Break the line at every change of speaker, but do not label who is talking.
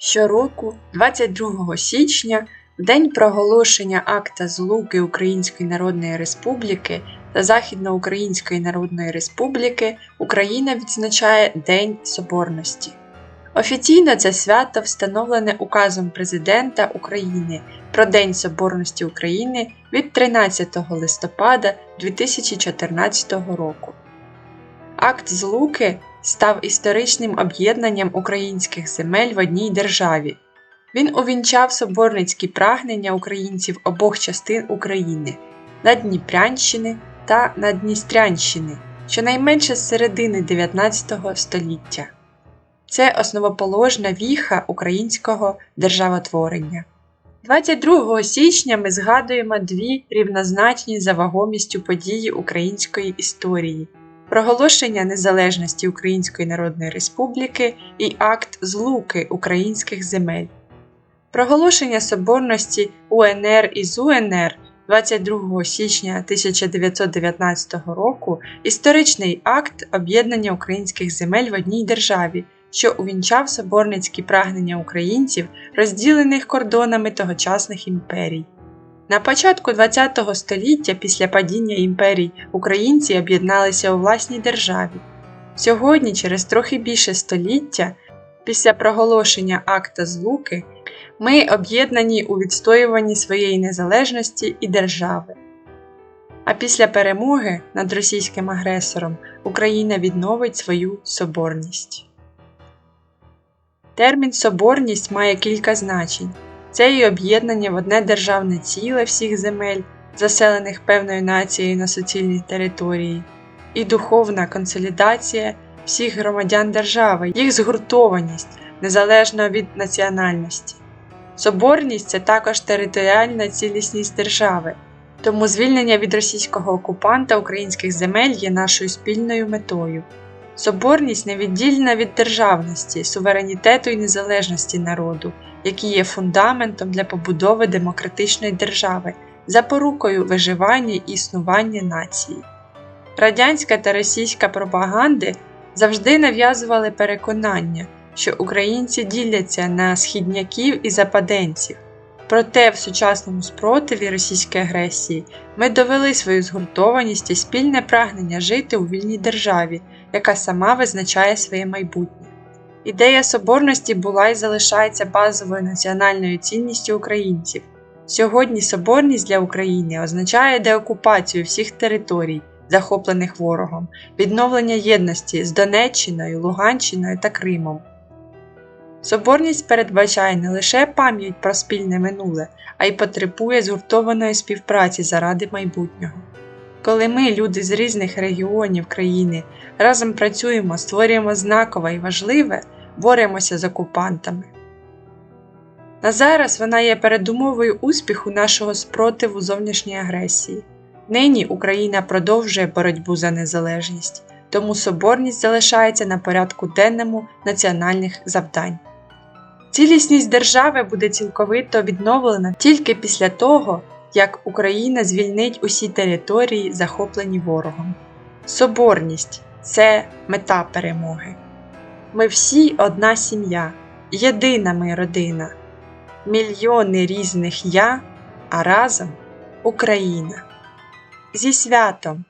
Щороку, 22 січня, в день проголошення акта Злуки Української Народної Республіки та Західноукраїнської Народної Республіки Україна відзначає День Соборності. Офіційно це свято встановлене указом Президента України про День Соборності України від 13 листопада 2014 року. Акт Злуки став історичним об'єднанням українських земель в одній державі. Він увінчав соборницькі прагнення українців обох частин України Наддніпрянщини та Наддністрянщини, щонайменше з середини 19 століття. Це основоположна віха українського державотворення. 22 січня ми згадуємо дві рівнозначні за вагомістю події української історії проголошення незалежності Української Народної Республіки і акт злуки українських земель. Проголошення соборності УНР і ЗУНР 22 січня 1919 року історичний акт об'єднання українських земель в одній державі, що увінчав соборницькі прагнення українців, розділених кордонами тогочасних імперій. На початку ХХ століття після падіння імперій українці об'єдналися у власній державі. Сьогодні, через трохи більше століття, після проголошення акта Злуки, ми об'єднані у відстоюванні своєї незалежності і держави. А після перемоги над російським агресором Україна відновить свою соборність. Термін соборність має кілька значень. Це і об'єднання в одне державне ціле всіх земель, заселених певною нацією на суцільній території, і духовна консолідація всіх громадян держави, їх згуртованість незалежно від національності. Соборність це також територіальна цілісність держави, тому звільнення від російського окупанта українських земель є нашою спільною метою. Соборність невіддільна від державності, суверенітету і незалежності народу, які є фундаментом для побудови демократичної держави, запорукою виживання і існування нації. Радянська та російська пропаганди завжди нав'язували переконання, що українці діляться на східняків і западенців. Проте в сучасному спротиві російської агресії ми довели свою згуртованість і спільне прагнення жити у вільній державі, яка сама визначає своє майбутнє. Ідея соборності була і залишається базовою національною цінністю українців. Сьогодні соборність для України означає деокупацію всіх територій, захоплених ворогом, відновлення єдності з Донеччиною, Луганщиною та Кримом. Соборність передбачає не лише пам'ять про спільне минуле, а й потребує згуртованої співпраці заради майбутнього. Коли ми, люди з різних регіонів країни, разом працюємо, створюємо знакове і важливе, боремося з окупантами. На зараз вона є передумовою успіху нашого спротиву зовнішньої агресії. Нині Україна продовжує боротьбу за незалежність, тому соборність залишається на порядку денному національних завдань. Цілісність держави буде цілковито відновлена тільки після того, як Україна звільнить усі території, захоплені ворогом. Соборність це мета перемоги. Ми всі одна сім'я, єдина ми родина, мільйони різних я, а разом Україна. Зі святом!